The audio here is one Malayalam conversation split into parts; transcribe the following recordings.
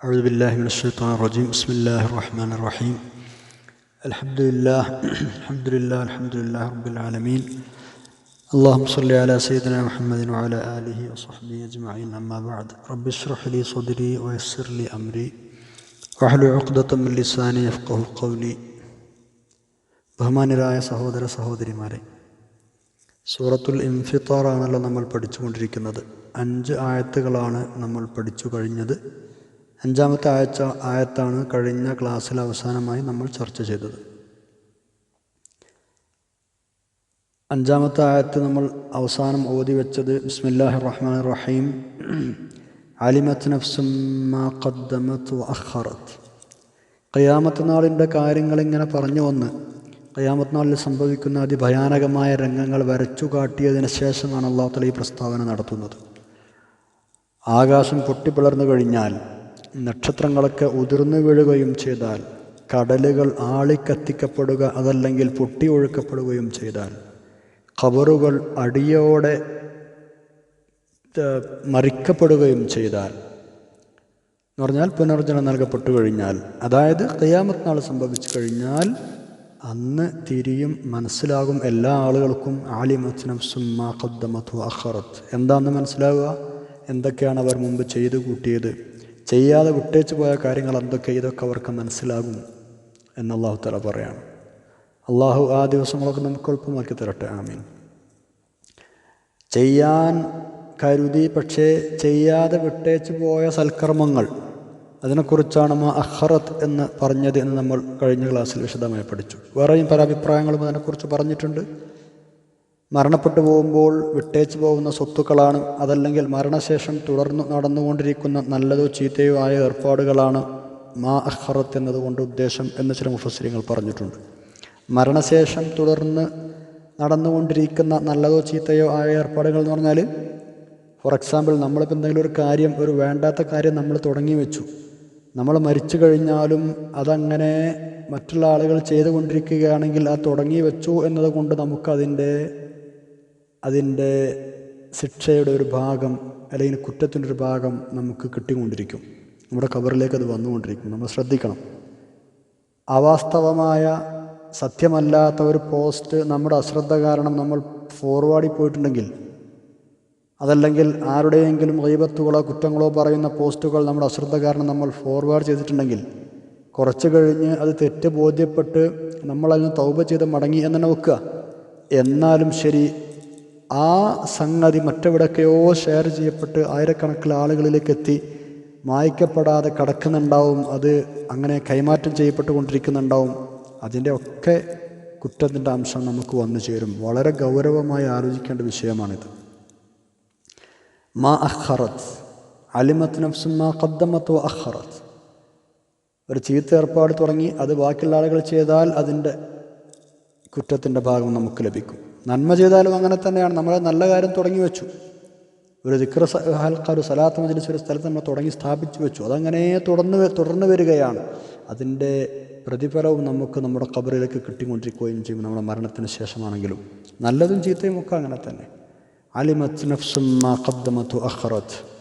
أعوذ بالله من الشيطان الرجيم بسم الله الرحمن الرحيم الحمد لله الحمد لله الحمد لله رب العالمين اللهم صل على سيدنا محمد وعلى آله وصحبه أجمعين أما بعد رب اشرح لي صدري ويسر لي أمري واحلل عقدة من لساني يفقه قولي ബഹുമാനരായ സഹോദര സഹോദരിമാരെ സൂറത്തുൽ ഇൻഫിത്താറാണല്ലോ നമ്മൾ പഠിച്ചുകൊണ്ടിരിക്കുന്നത് അഞ്ച് ആയത്തുകളാണ് നമ്മൾ പഠിച്ചു കഴിഞ്ഞത് അഞ്ചാമത്തെ ആഴ്ച ആയത്താണ് കഴിഞ്ഞ ക്ലാസ്സിൽ അവസാനമായി നമ്മൾ ചർച്ച ചെയ്തത്. അഞ്ചാമത്തെ ആയത്ത് നമ്മൾ അവസാനം ഓതി വെച്ചത് ബിസ്മില്ലാഹി റഹ്മാൻ റഹീം അലിമത്ത് നഫ്സുമാ ഖദ്ദമത്ത് അഖറത്ത് ഖിയാമത്ത് നാളിന്റെ കാര്യങ്ങൾ ഇങ്ങനെ പറഞ്ഞു വന്ന് ഖിയാമത്ത് നാളിൽ സംഭവിക്കുന്ന അതിഭയാനകമായ രംഗങ്ങൾ വരച്ചു കാട്ടിയതിന് ശേഷമാണ് അള്ളാഹുത്തല ഈ പ്രസ്താവന നടത്തുന്നത്. ആകാശം പൊട്ടിപ്പിളർന്നു കഴിഞ്ഞാൽ നക്ഷത്രങ്ങളൊക്കെ ഉതിർന്നു വീഴുകയും ചെയ്താൽ കടലുകൾ ആളിക്കത്തിക്കപ്പെടുക അതല്ലെങ്കിൽ പൊട്ടി ഒഴുക്കപ്പെടുകയും ചെയ്താൽ ഖബറുകൾ അടിയോടെ മറിക്കപ്പെടുകയും ചെയ്താൽ എന്ന് പറഞ്ഞാൽ പുനർജനം നൽകപ്പെട്ടു കഴിഞ്ഞാൽ അതായത് ഖിയാമത്ത് നാൾ സംഭവിച്ചു കഴിഞ്ഞാൽ അന്ന് തിരിയും മനസ്സിലാകും എല്ലാ ആളുകൾക്കും ആലിമത്ത് സുമ്മാ മാ അഹറത്ത് എന്താണെന്ന് മനസ്സിലാവുക? എന്തൊക്കെയാണ് അവർ മുമ്പ് ചെയ്തു കൂട്ടിയത്? ചെയ്യാതെ വിട്ടേച്ചു പോയ കാര്യങ്ങൾ എന്തൊക്കെ ഇതൊക്കെ അവർക്ക് മനസ്സിലാകും എന്ന് അള്ളാഹു തല പറയാണ്. അള്ളാഹു ആ ദിവസങ്ങളൊക്കെ നമുക്ക് എളുപ്പമാക്കി തരട്ടെ. ആമീൻ. ചെയ്യാൻ കരുതി പക്ഷേ ചെയ്യാതെ വിട്ടേച്ചു പോയ സൽക്കർമ്മങ്ങൾ അതിനെക്കുറിച്ചാണ് മാ അഹ്റത്ത് എന്ന് പറഞ്ഞത് എന്ന് നമ്മൾ കഴിഞ്ഞ ക്ലാസ്സിൽ വിശദമായി പഠിച്ചു. വേറെയും പല അഭിപ്രായങ്ങളും അതിനെക്കുറിച്ച് പറഞ്ഞിട്ടുണ്ട്. മരണപ്പെട്ടു പോകുമ്പോൾ വിട്ടേച്ചു പോകുന്ന സ്വത്തുക്കളാണ് അതല്ലെങ്കിൽ മരണശേഷം തുടർന്ന് നടന്നുകൊണ്ടിരിക്കുന്ന നല്ലതോ ചീത്തയോ ആയ ഏർപ്പാടുകളാണ് മാ അഹറത്ത് എന്നതുകൊണ്ട് ഉദ്ദേശം എന്ന് ചില മുഫസ്ലിങ്ങൾ പറഞ്ഞിട്ടുണ്ട്. മരണശേഷം തുടർന്ന് നടന്നുകൊണ്ടിരിക്കുന്ന നല്ലതോ ചീത്തയോ ആയ ഏർപ്പാടുകൾ എന്ന് പറഞ്ഞാൽ ഫോർ എക്സാമ്പിൾ നമ്മളിപ്പോൾ എന്തെങ്കിലും ഒരു കാര്യം ഒരു വേണ്ടാത്ത കാര്യം നമ്മൾ തുടങ്ങി വെച്ചു. നമ്മൾ മരിച്ചു കഴിഞ്ഞാലും അതങ്ങനെ മറ്റുള്ള ആളുകൾ ചെയ്തുകൊണ്ടിരിക്കുകയാണെങ്കിൽ ആ തുടങ്ങി വെച്ചു എന്നതുകൊണ്ട് നമുക്കതിന്റെ അതിന്റെ ശിക്ഷയുടെ ഒരു ഭാഗം അല്ലെങ്കിൽ കുറ്റത്തിന്റെ ഒരു ഭാഗം നമുക്ക് കിട്ടിക്കൊണ്ടിരിക്കും. നമ്മുടെ കബറിലേക്ക് അത് വന്നുകൊണ്ടിരിക്കും. നമ്മൾ ശ്രദ്ധിക്കണം. അവാസ്തവമായ സത്യമല്ലാത്ത ഒരു പോസ്റ്റ് നമ്മുടെ അശ്രദ്ധ കാരണം നമ്മൾ ഫോർവേഡിൽ പോയിട്ടുണ്ടെങ്കിൽ അതല്ലെങ്കിൽ ആരുടെയെങ്കിലും റീബത്തുകളോ കുറ്റങ്ങളോ പറയുന്ന പോസ്റ്റുകൾ നമ്മുടെ അശ്രദ്ധ കാരണം നമ്മൾ ഫോർവേഡ് ചെയ്തിട്ടുണ്ടെങ്കിൽ കുറച്ച് കഴിഞ്ഞ് അത് തെറ്റ് ബോധ്യപ്പെട്ട് നമ്മളതിന് തൗപ ചെയ്ത് മടങ്ങി എന്ന് തന്നെ വെക്കുക. എന്നാലും ശരി ആ സംഗതി മറ്റെവിടൊക്കെയോ ഷെയർ ചെയ്യപ്പെട്ട് ആയിരക്കണക്കിന് ആളുകളിലേക്ക് എത്തി മായ്ക്കപ്പെടാതെ കടക്കുന്നുണ്ടാവും. അത് അങ്ങനെ കൈമാറ്റം ചെയ്യപ്പെട്ടുകൊണ്ടിരിക്കുന്നുണ്ടാവും. അതിന്റെ ഒക്കെ കുറ്റത്തിന്റെ അംശം നമുക്ക് വന്നു ചേരും. വളരെ ഗൗരവമായി ആലോചിക്കേണ്ട വിഷയമാണിത്. മാ അഖറത്ത് അലിമത്ത് നഫ്സും മാ കദ്ദമത്തോ അഖറത്ത് ഒരു ചീത്ത ഏർപ്പാട് തുടങ്ങി അത് ബാക്കിയുള്ള ആളുകൾ ചെയ്താൽ അതിന്റെ കുറ്റത്തിന്റെ ഭാഗം നമുക്ക് ലഭിക്കും. നന്മ ചെയ്താലും അങ്ങനെ തന്നെയാണ്. നമ്മൾ നല്ല കാര്യം തുടങ്ങി വെച്ചു. ഒരു ദിക്ര ഹൽക്ക ഒരു സലാത്ത് മജ്ലിസ് ഒരു സ്ഥലത്ത് നമ്മൾ തുടങ്ങി സ്ഥാപിച്ചു വെച്ചു. അതങ്ങനെ തുടർന്ന് തുടർന്ന് വരികയാണ്. അതിന്റെ പ്രതിഫലവും നമുക്ക് നമ്മുടെ കബറിലേക്ക് കിട്ടിക്കൊണ്ടിരിക്കുകയും ചെയ്യും നമ്മുടെ മരണത്തിന് ശേഷമാണെങ്കിലും. നല്ലതും ചീത്തയും ഒക്കെ അങ്ങനെ തന്നെ. അലിമത്ത് നഫ്സും മാ ഖദ്ദമത്തു അഖറത്ത്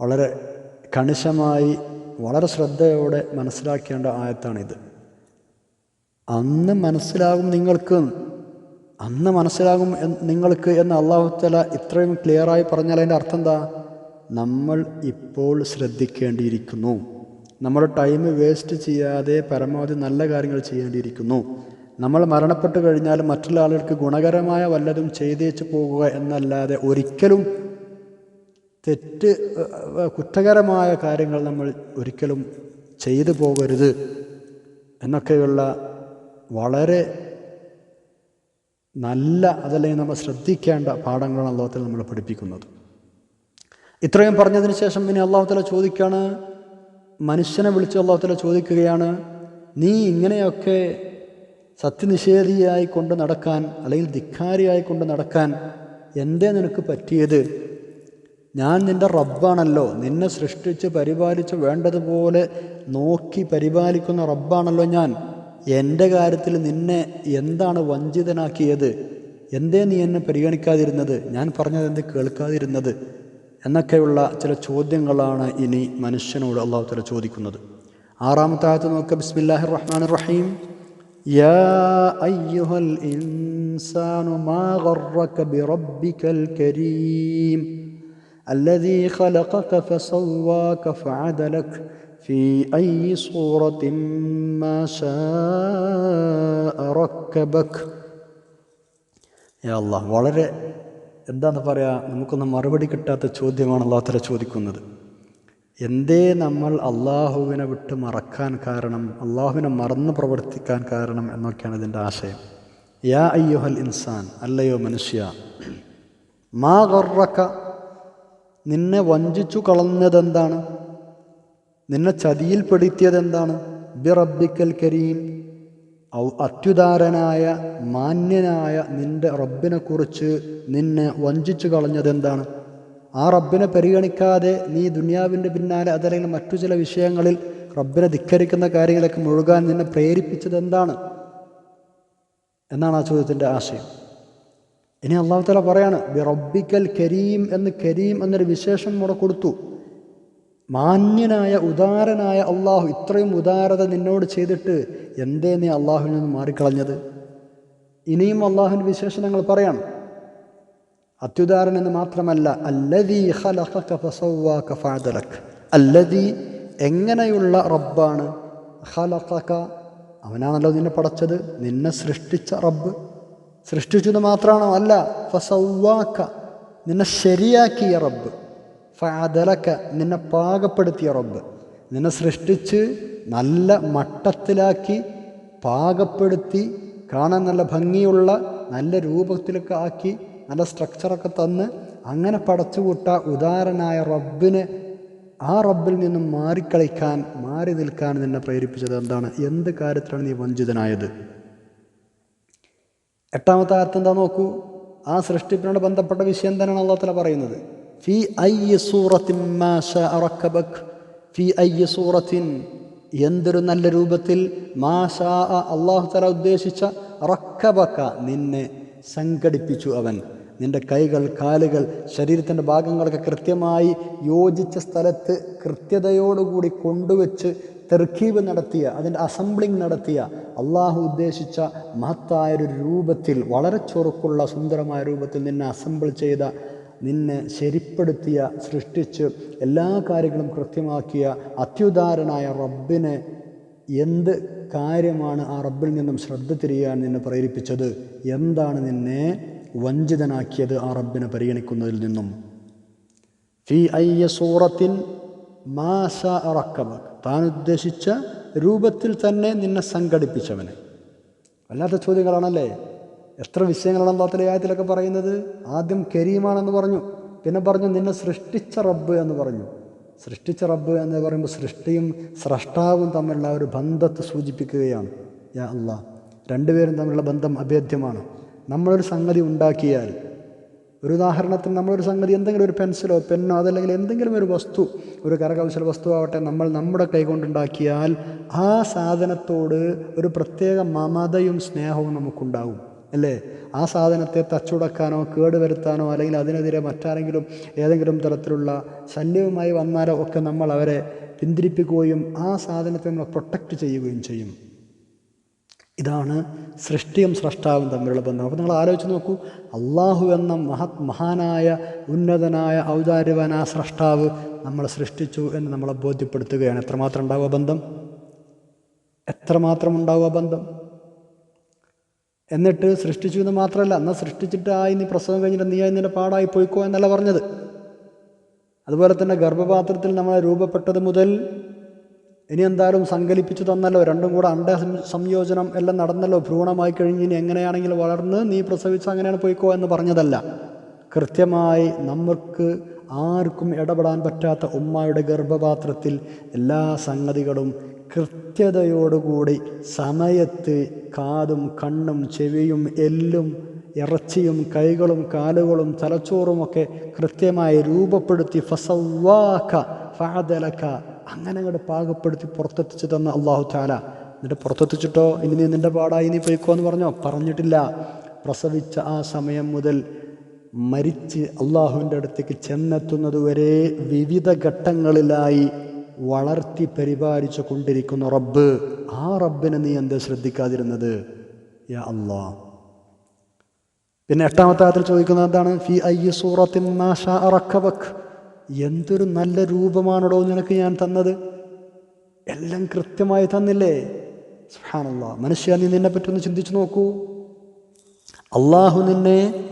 വളരെ കണിശമായി വളരെ ശ്രദ്ധയോടെ മനസ്സിലാക്കേണ്ട ആയത്താണിത്. അന്ന് മനസ്സിലാകും നിങ്ങൾക്ക് അന്ന് മനസ്സിലാകും നിങ്ങൾക്ക് എന്ന് അള്ളാഹുത്തല ഇത്രയും ക്ലിയറായി പറഞ്ഞാൽ അതിന്റെ അർത്ഥം എന്താ? നമ്മൾ ഇപ്പോൾ ശ്രദ്ധിക്കേണ്ടിയിരിക്കുന്നു. നമ്മൾ ടൈം വേസ്റ്റ് ചെയ്യാതെ പരമാവധി നല്ല കാര്യങ്ങൾ ചെയ്യേണ്ടിയിരിക്കുന്നു. നമ്മൾ മരണപ്പെട്ടു കഴിഞ്ഞാൽ മറ്റുള്ള ആളുകൾക്ക് ഗുണകരമായ വല്ലതും ചെയ്തേച്ച് പോകുക എന്നല്ലാതെ ഒരിക്കലും തെറ്റ് കുറ്റകരമായ കാര്യങ്ങൾ നമ്മൾ ഒരിക്കലും ചെയ്തു പോകരുത് എന്നൊക്കെയുള്ള വളരെ നല്ല അതല്ലെങ്കിൽ നമ്മൾ ശ്രദ്ധിക്കേണ്ട പാഠങ്ങളാണ് അള്ളാഹത്തിൽ നമ്മളെ പഠിപ്പിക്കുന്നത്. ഇത്രയും പറഞ്ഞതിന് ശേഷം പിന്നെ അള്ളാഹുത്തല ചോദിക്കുകയാണ് മനുഷ്യനെ വിളിച്ച് അള്ളാഹുത്തല ചോദിക്കുകയാണ് നീ ഇങ്ങനെയൊക്കെ സത്യനിഷേധിയായി കൊണ്ട് നടക്കാൻ അല്ലെങ്കിൽ ധിക്കാരിയായി കൊണ്ട് നടക്കാൻ എന്തേ നിനക്ക് പറ്റിയത്? ഞാൻ നിന്റെ റബ്ബാണല്ലോ നിന്നെ സൃഷ്ടിച്ച് പരിപാലിച്ച് വേണ്ടതുപോലെ നോക്കി പരിപാലിക്കുന്ന റബ്ബാണല്ലോ ഞാൻ. എൻ്റെ കാര്യത്തിൽ നിന്നെ എന്താണ് വഞ്ചിതനാക്കിയത് എന്തേ നീ എന്നെ പരിഗണിക്കാതിരുന്നത് ഞാൻ പറഞ്ഞത് എന്ത് കേൾക്കാതിരുന്നത് എന്നൊക്കെയുള്ള ചില ചോദ്യങ്ങളാണ് ഇനി മനുഷ്യനോട് അള്ളാഹു തല ചോദിക്കുന്നത് ആറാമത്തെ ആയത്ത് നോക്കുക ബിസ്മില്ലാഹി റഹ്മാൻ റഹീം يا أيها الإنسان ما غرك بربك الكريم الذي خلقك فسواك فعدلك في أي صورة ما شاء ركبك യാ അള്ളാഹ് വളരെ എന്താന്ന് പറയുക നമുക്കൊന്നും മറുപടി കിട്ടാത്ത ചോദ്യമാണ് അള്ളാഹു തല ചോദിക്കുന്നത് എന്തേ നമ്മൾ അള്ളാഹുവിനെ വിട്ട് മറക്കാൻ കാരണം അള്ളാഹുവിനെ മറന്ന് പ്രവർത്തിക്കാൻ കാരണം എന്നൊക്കെയാണ് ഇതിൻ്റെ ആശയം യാ അയ്യുഹൽ ഇൻസാൻ അല്ലയോ മനുഷ്യ മാ ഗർറക്ക നിന്നെ വഞ്ചിച്ചു കളഞ്ഞതെന്താണ് നിന്നെ ചതിയിൽപ്പെടുത്തിയത് എന്താണ് ബിറബിക്കൽ കരീം. ഔ അത്യുദാരനായ മാന്യനായ നിന്റെ റബ്ബിനെ കുറിച്ച് നിന്നെ വഞ്ചിച്ചു കളഞ്ഞതെന്താണ്? ആ റബ്ബിനെ പരിഗണിക്കാതെ നീ ദുനിയാവിന്റെ പിന്നാലെ അതല്ലെങ്കിൽ മറ്റു ചില വിഷയങ്ങളിൽ റബ്ബിനെ ധിക്കരിക്കുന്ന കാര്യങ്ങളൊക്കെ മുഴുകാൻ നിന്നെ പ്രേരിപ്പിച്ചത് എന്താണ് എന്നാണ് ആ ചോദ്യത്തിന്റെ ആശയം. ഇനി അള്ളാഹു തല പറയാണ് ബി റബ്ബിക്കൽ കരീം എന്ന് കരീം എന്നൊരു വിശേഷം കൂടെ കൊടുത്തു. മാന്യനായ ഉദാരനായ അള്ളാഹു ഇത്രയും ഉദാരത നിന്നോട് ചെയ്തിട്ട് എന്തേ നീ അള്ളാഹുവിൽ നിന്ന് മാറിക്കളഞ്ഞത്? ഇനിയും അള്ളാഹുവിന്റെ വിശേഷണങ്ങൾ പറയണം അത്യുദാരൻ എന്ന് മാത്രമല്ല അല്ലദീ അല്ലദീ എങ്ങനെയുള്ള റബ്ബാണ്? അവനാണല്ലോ നിന്നെ പടച്ചത് നിന്നെ സൃഷ്ടിച്ച റബ്ബ്. സൃഷ്ടിച്ചത് മാത്രമാണോ? അല്ല ഫസവാക്ക നിന്നെ ശരിയാക്കിയ റബ്ബ്. ഫഅദലക നിന്നെ പാകപ്പെടുത്തിയ റബ്ബ്. നിന്നെ സൃഷ്ടിച്ച് നല്ല മട്ടത്തിലാക്കി പാകപ്പെടുത്തി കാണാൻ നല്ല ഭംഗിയുള്ള നല്ല രൂപത്തിലൊക്കെ ആക്കി നല്ല സ്ട്രക്ചറൊക്കെ തന്ന് അങ്ങനെ പടച്ചുകൂട്ട ഉദാരനായ റബ്ബിന് ആ റബ്ബിൽ നിന്നും മാറിക്കളിക്കാൻ മാറി നിൽക്കാൻ നിന്നെ പ്രേരിപ്പിച്ചത് എന്താണ്? എന്ത് കാര്യത്തിലാണ് നീ വഞ്ചിതനായത്? എട്ടാമത്തെ ആയത്ത് എന്താ നോക്കൂ? ആ സൃഷ്ടിപ്പിനോട് ബന്ധപ്പെട്ട വിഷയം തന്നെയാണ് അള്ളാഹത്തല പറയുന്നത്. ഫി أي صورة ما شاء ركبك في أي صورة എന്തൊരു നല്ല രൂപത്തിൽ മാഷാ അള്ളാഹു തല ഉദ്ദേശിച്ച റക്കബക്ക നിന്നെ സംഘടിപ്പിച്ചു അവൻ. നിന്റെ കൈകൾ കാലുകൾ ശരീരത്തിന്റെ ഭാഗങ്ങളൊക്കെ കൃത്യമായി യോജിച്ച സ്ഥലത്ത് കൃത്യതയോടുകൂടി കൊണ്ടുവച്ച് തെർക്കീബ് നടത്തിയ അതിന്റെ അസംബ്ലിംഗ് നടത്തിയ അള്ളാഹു ഉദ്ദേശിച്ച മഹത്തായൊരു രൂപത്തിൽ വളരെ ചുറുക്കുള്ള സുന്ദരമായ രൂപത്തിൽ നിന്നെ അസംബിൾ ചെയ്ത നിന്നെ ശരിപ്പെടുത്തിയ സൃഷ്ടിച്ച് എല്ലാ കാര്യങ്ങളും കൃത്യമാക്കിയ അത്യുദാരനായ റബ്ബിനെ എന്ത് കാര്യമാണ് ആ റബ്ബിൽ നിന്നും ശ്രദ്ധ തിരിയാൻ നിന്നെ പ്രേരിപ്പിച്ചത്? എന്താണ് നിന്നെ വഞ്ചിതനാക്കിയത് ആ റബ്ബിനെ പരിഗണിക്കുന്നതിൽ നിന്നും? ഫി അയ്യ സൂറത്തിൻ മാഷ റക്കബക് താൻ ഉദ്ദേശിച്ച രൂപത്തിൽ തന്നെ നിന്നെ സംഘടിപ്പിച്ചവനെ. വല്ലാത്ത ചോദ്യങ്ങളാണല്ലേ? എത്ര വിഷയങ്ങളാണ് അള്ളാഹത്തിലെ ആയത്തിലൊക്കെ പറയുന്നത്? ആദ്യം കരീമാണെന്ന് പറഞ്ഞു. പിന്നെ പറഞ്ഞു നിന്നെ സൃഷ്ടിച്ച റബ്ബ് എന്ന് പറഞ്ഞു. സൃഷ്ടിച്ച റബ്ബ് എന്ന് പറയുമ്പോൾ സൃഷ്ടിയും സ്രഷ്ടാവും തമ്മിലുള്ള ഒരു ബന്ധത്തെ സൂചിപ്പിക്കുകയാണ്. യാ അള്ളാ രണ്ടുപേരും തമ്മിലുള്ള ബന്ധം അഭേദ്യമാണ്. നമ്മളൊരു സംഗതി ഉണ്ടാക്കിയാൽ ഒരു ഉദാഹരണത്തിന് നമ്മളൊരു സംഗതി എന്തെങ്കിലും ഒരു പെൻസിലോ പെന്നോ അതല്ലെങ്കിൽ എന്തെങ്കിലും ഒരു വസ്തു ഒരു കരകൗശല വസ്തു ആവട്ടെ നമ്മൾ നമ്മുടെ കൈകൊണ്ടുണ്ടാക്കിയാൽ ആ സാധനത്തോട് ഒരു പ്രത്യേക മമതയും സ്നേഹവും നമുക്കുണ്ടാവും. അല്ലേ? ആ സാധനത്തെ തച്ചുടക്കാനോ കേടുവരുത്താനോ അല്ലെങ്കിൽ അതിനെതിരെ മറ്റാരെങ്കിലും ഏതെങ്കിലും തരത്തിലുള്ള ശല്യവുമായി വന്നാലോ ഒക്കെ നമ്മൾ അവരെ പിന്തിരിപ്പിക്കുകയും ആ സാധനത്തെ നമ്മൾ പ്രൊട്ടക്റ്റ് ചെയ്യുകയും ചെയ്യും. ഇതാണ് സൃഷ്ടിയും സ്രഷ്ടാവും തമ്മിലുള്ള ബന്ധം. അപ്പോൾ നിങ്ങൾ ആലോചിച്ച് നോക്കൂ അള്ളാഹു എന്ന മഹത് മഹാനായ ഉന്നതനായ ഔദാര്യവാനായ സ്രഷ്ടാവ് നമ്മൾ സൃഷ്ടിച്ചു എന്ന് നമ്മളെ ബോധ്യപ്പെടുത്തുകയാണ്. എത്രമാത്രം ഉണ്ടാവുക ബന്ധം? എത്രമാത്രം ഉണ്ടാവുക ബന്ധം? എന്നിട്ട് സൃഷ്ടിച്ചു എന്ന് മാത്രമല്ല എന്നാൽ സൃഷ്ടിച്ചിട്ടായി നീ പ്രസവം കഴിഞ്ഞിട്ട് നീ നിന്റെ പാടായി പോയിക്കോ എന്നല്ല പറഞ്ഞത്. അതുപോലെ തന്നെ ഗർഭപാത്രത്തിൽ നമ്മൾ രൂപപ്പെട്ടത് മുതൽ ഇനി എന്തായാലും സങ്കല്പിച്ചു തന്നല്ലോ രണ്ടും കൂടെ അണ്ട സംയോജനം എല്ലാം നടന്നല്ലോ ഭ്രൂണമായി കഴിഞ്ഞ് ഇനി എങ്ങനെയാണെങ്കിലും വളർന്ന് നീ പ്രസവിച്ച് അങ്ങനെയാണ് പോയിക്കോ എന്ന് പറഞ്ഞതല്ല. കൃത്യമായി നമുക്ക് ആർക്കും ഇടപെടാൻ പറ്റാത്ത ഉമ്മയുടെ ഗർഭപാത്രത്തിൽ എല്ലാ സംഗതികളും കൃത്യതയോടുകൂടി സമയത്ത് കാതും കണ്ണും ചെവിയും എല്ലും ഇറച്ചിയും കൈകളും കാലുകളും തലച്ചോറുമൊക്കെ കൃത്യമായി രൂപപ്പെടുത്തി ഫസവാക്ക ഫാദലക്ക അങ്ങനെ അങ്ങോട്ട് പാകപ്പെടുത്തി പുറത്തെത്തിച്ചു തന്ന അള്ളാഹു താല എന്നിട്ട് പുറത്തെത്തിച്ചിട്ടോ? ഇനി നീ നിന്റെ പാടായി നീ പോയിക്കോ എന്ന് പറഞ്ഞോ? പറഞ്ഞിട്ടില്ല. പ്രസവിച്ച ആ സമയം മുതൽ മരിച്ച് അള്ളാഹുവിന്റെ അടുത്തേക്ക് ചെന്നെത്തുന്നതുവരെ വിവിധ ഘട്ടങ്ങളിലായി വളർത്തി പരിപാലിച്ചു കൊണ്ടിരിക്കുന്ന റബ്ബ് ആ റബ്ബിനെ നീ എന്താ ശ്രദ്ധിക്കാതിരുന്നത്? യാ അള്ളാ. പിന്നെ എട്ടാമത്തെ ആയത്തിൽ ചോദിക്കുന്നത് എന്താണ്? ഫി അയ്യ സൂറത്തിൻ എന്തൊരു നല്ല രൂപമാണോ നിനക്ക് ഞാൻ തന്നത്? എല്ലാം കൃത്യമായി തന്നില്ലേ? സുഹാനല്ല മനുഷ്യ നീ നിന്നെ പറ്റി ഒന്ന് ചിന്തിച്ചു നോക്കൂ. അള്ളാഹു നിന്നെ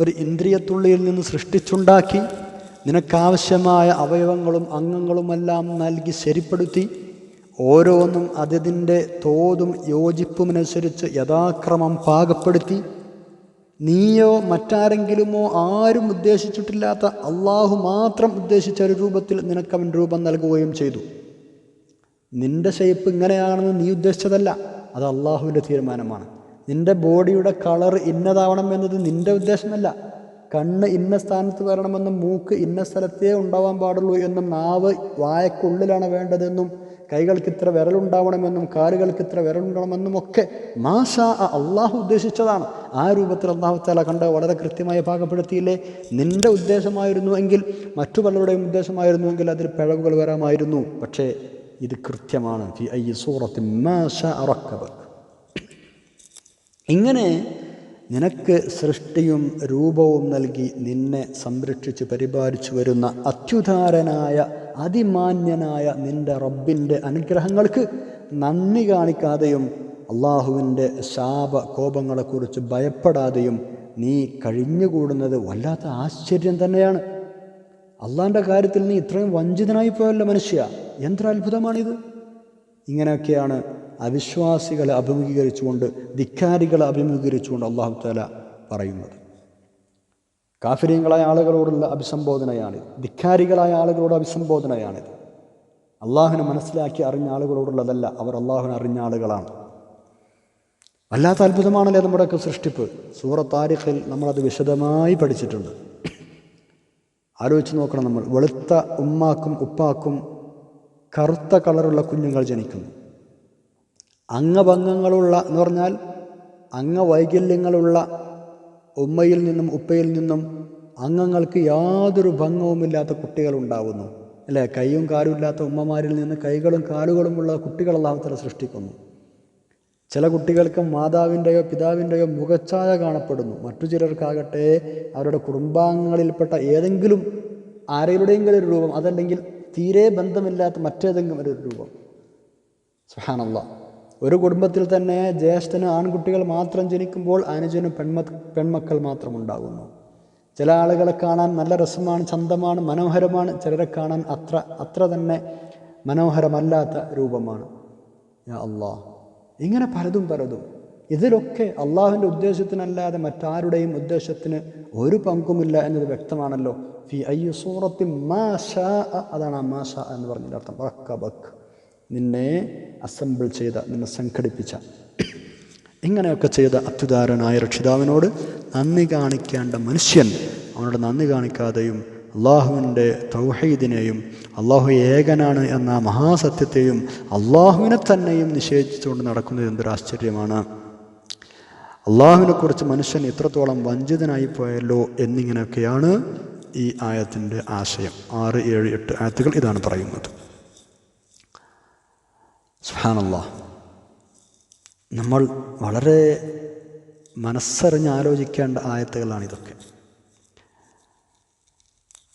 ഒരു ഇന്ദ്രിയത്തുള്ളിയിൽ നിന്ന് സൃഷ്ടിച്ചുണ്ടാക്കി നിനക്കാവശ്യമായ അവയവങ്ങളും അംഗങ്ങളുമെല്ലാം നൽകി ശരിപ്പെടുത്തി. ഓരോന്നും അതിന്റെ തോതും യോജിപ്പുമനുസരിച്ച് യഥാക്രമം പാകപ്പെടുത്തി. നീയോ മറ്റാരെങ്കിലുമോ ആരും ഉദ്ദേശിച്ചിട്ടില്ലാത്ത അള്ളാഹു മാത്രം ഉദ്ദേശിച്ച ഒരു രൂപത്തിൽ നിനക്കവൻ രൂപം നൽകുകയും ചെയ്തു. നിന്റെ ഷേപ്പ് ഇങ്ങനെയാണെന്ന് നീ ഉദ്ദേശിച്ചതല്ല. അത് അള്ളാഹുവിന്റെ തീരുമാനമാണ്. നിന്റെ ബോഡിയുടെ കളർ ഇന്നതാവണം എന്നത് നിന്റെ ഉദ്ദേശമല്ല. കണ്ണ് ഇന്ന സ്ഥാനത്ത് വരണമെന്നും മൂക്ക് ഇന്ന സ്ഥലത്തേ ഉണ്ടാവാൻ പാടുള്ളൂ എന്നും നാവ് വായക്കുള്ളിലാണ് വേണ്ടതെന്നും കൈകൾക്ക് ഇത്ര വിരലുണ്ടാവണമെന്നും കാലുകൾക്ക് ഇത്ര വിരലുണ്ടാവണമെന്നും ഒക്കെ മാഷ അള്ളാഹു ഉദ്ദേശിച്ചതാണ്. ആ രൂപത്തിൽ അള്ളാഹു താല കണ്ട് വളരെ കൃത്യമായി പാകപ്പെടുത്തിയില്ലേ? നിന്റെ ഉദ്ദേശമായിരുന്നു എങ്കിൽ മറ്റു പലരുടെയും ഉദ്ദേശമായിരുന്നുവെങ്കിൽ അതിൽ പിഴവുകൾ വരാമായിരുന്നു. പക്ഷേ ഇത് കൃത്യമാണ്. ഇങ്ങനെ നിനക്ക് സൃഷ്ടിയും രൂപവും നൽകി നിന്നെ സംരക്ഷിച്ച് പരിപാലിച്ചു വരുന്ന അത്യുധാരനായ അതിമാന്യനായ നിന്റെ റബ്ബിന്റെ അനുഗ്രഹങ്ങൾക്ക് നന്ദി കാണിക്കാതെയും അള്ളാഹുവിന്റെ ശാപ കോപങ്ങളെക്കുറിച്ച് ഭയപ്പെടാതെയും നീ കഴിഞ്ഞുകൂടുന്നത് വല്ലാത്ത ആശ്ചര്യം തന്നെയാണ്. അള്ളാഹിന്റെ കാര്യത്തിൽ നീ ഇത്രയും വഞ്ചിതനായി പോയല്ലോ മനുഷ്യ. എന്തൊരു അത്ഭുതമാണിത് ഇങ്ങനെയൊക്കെയാണ് അവിശ്വാസികളെ അഭിമുഖീകരിച്ചുകൊണ്ട് ധിക്കാരികളെ അഭിമുഖീകരിച്ചുകൊണ്ട് അള്ളാഹു താല പറയുന്നത്. കാഫര്യങ്ങളായ ആളുകളോടുള്ള അഭിസംബോധനയാണിത്. ധിക്കാരികളായ ആളുകളോട് അഭിസംബോധനയാണിത്. അള്ളാഹുവിനെ മനസ്സിലാക്കി അറിഞ്ഞ ആളുകളോടുള്ളതല്ല അവർ അള്ളാഹുവിനെ അറിഞ്ഞ ആളുകളാണ്. വല്ലാത്ത അത്ഭുതമാണല്ലേ നമ്മുടെയൊക്കെ സൃഷ്ടിപ്പ്. സൂറത്ത് താരിഖിൽ നമ്മളത് വിശദമായി പഠിച്ചിട്ടുണ്ട്. ആലോചിച്ച് നോക്കണം നമ്മൾ. വെളുത്ത ഉമ്മാക്കും ഉപ്പാക്കും കറുത്ത കളറുള്ള കുഞ്ഞുങ്ങൾ ജനിക്കുന്നു. അംഗഭംഗങ്ങളുള്ള എന്ന് പറഞ്ഞാൽ അംഗവൈകല്യങ്ങളുള്ള ഉമ്മയിൽ നിന്നും ഉപ്പയിൽ നിന്നും അംഗങ്ങൾക്ക് യാതൊരു ഭംഗവുമില്ലാത്ത കുട്ടികൾ ഉണ്ടാവുന്നു അല്ലേ? കൈയും കാലും ഇല്ലാത്ത ഉമ്മമാരിൽ നിന്ന് കൈകളും കാലുകളുമുള്ള കുട്ടികൾ അള്ളാഹുത്തല സൃഷ്ടിക്കുന്നു. ചില കുട്ടികൾക്ക് മാതാവിന്റെയോ പിതാവിന്റെയോ മുഖച്ഛായ കാണപ്പെടുന്നു. മറ്റു ചിലർക്കാകട്ടെ അവരുടെ കുടുംബാംഗങ്ങളിൽപ്പെട്ട ഏതെങ്കിലും ആരെയുടെയെങ്കിലും ഒരു രൂപം അതല്ലെങ്കിൽ തീരെ ബന്ധമില്ലാത്ത മറ്റേതെങ്കിലും ഒരു രൂപം. സുഹാനല്ല ഒരു കുടുംബത്തിൽ തന്നെ ജ്യേഷ്ഠന് ആൺകുട്ടികൾ മാത്രം ജനിക്കുമ്പോൾ അനുജന് പെൺമ പെൺമക്കൾ മാത്രം ഉണ്ടാകുന്നു ചില ആളുകളെ കാണാൻ നല്ല രസമാണ് ചന്തമാണ് മനോഹരമാണ്. ചിലരെ കാണാൻ അത്ര അത്ര തന്നെ മനോഹരമല്ലാത്ത രൂപമാണ്. അള്ളാഹ് ഇങ്ങനെ പലതും പലതും. ഇതിലൊക്കെ അള്ളാഹുവിന്റെ ഉദ്ദേശത്തിനല്ലാതെ മറ്റാരുടെയും ഉദ്ദേശത്തിന് ഒരു പങ്കുമില്ല എന്നത് വ്യക്തമാണല്ലോ. ഫി അയ്യു സൂറത്തി മാ ഷാ അതാണ് ആ മാ ഷാ എന്ന് പറഞ്ഞതിന്റെ അർത്ഥം. ബക്ക് നിന്നെ അസംബിൾ ചെയ്ത നിന്നെ സംഘടിപ്പിച്ച. ഇങ്ങനെയൊക്കെ ചെയ്ത അത്യുദാരനായ രക്ഷിതാവിനോട് നന്ദി കാണിക്കേണ്ട മനുഷ്യൻ അവനോട് നന്ദി കാണിക്കാതെയും അള്ളാഹുവിന്റെ തൗഹീദിനെയും അള്ളാഹു ഏകനാണ് എന്ന മഹാസത്യത്തെയും അള്ളാഹുവിനെ തന്നെയും നിഷേധിച്ചുകൊണ്ട് നടക്കുന്നത് എന്തൊരു ആശ്ചര്യമാണ്. അള്ളാഹുവിനെക്കുറിച്ച് മനുഷ്യൻ ഇത്രത്തോളം വഞ്ചിതനായി പോയല്ലോ എന്നിങ്ങനെയൊക്കെയാണ് ഈ ആയത്തിന്റെ ആശയം. ആറ് ഏഴ് എട്ട് ആയത്തുകൾ ഇതാണ് പറയുന്നത്. സുഹാനല്ലാ നമ്മൾ വളരെ മനസ്സറിഞ്ഞ് ആലോചിക്കേണ്ട ആയത്തുകളാണ് ഇതൊക്കെ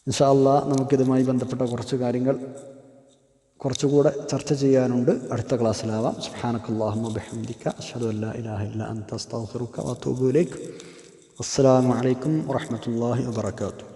ഇൻഷാല്ല നമുക്കിതുമായി ബന്ധപ്പെട്ട കുറച്ച് കാര്യങ്ങൾ കുറച്ചുകൂടെ ചർച്ച ചെയ്യാനുണ്ട്. അടുത്ത ക്ലാസ്സിലാവാം. സുഹാനക്കല്ലാഹു ബഹംദിക്ക അല്ലാ ഇലാഹ ഇല്ല അസ്സലാമു അലൈക്കും വറഹ്മത്തുള്ളാഹി വബറകാതുഹു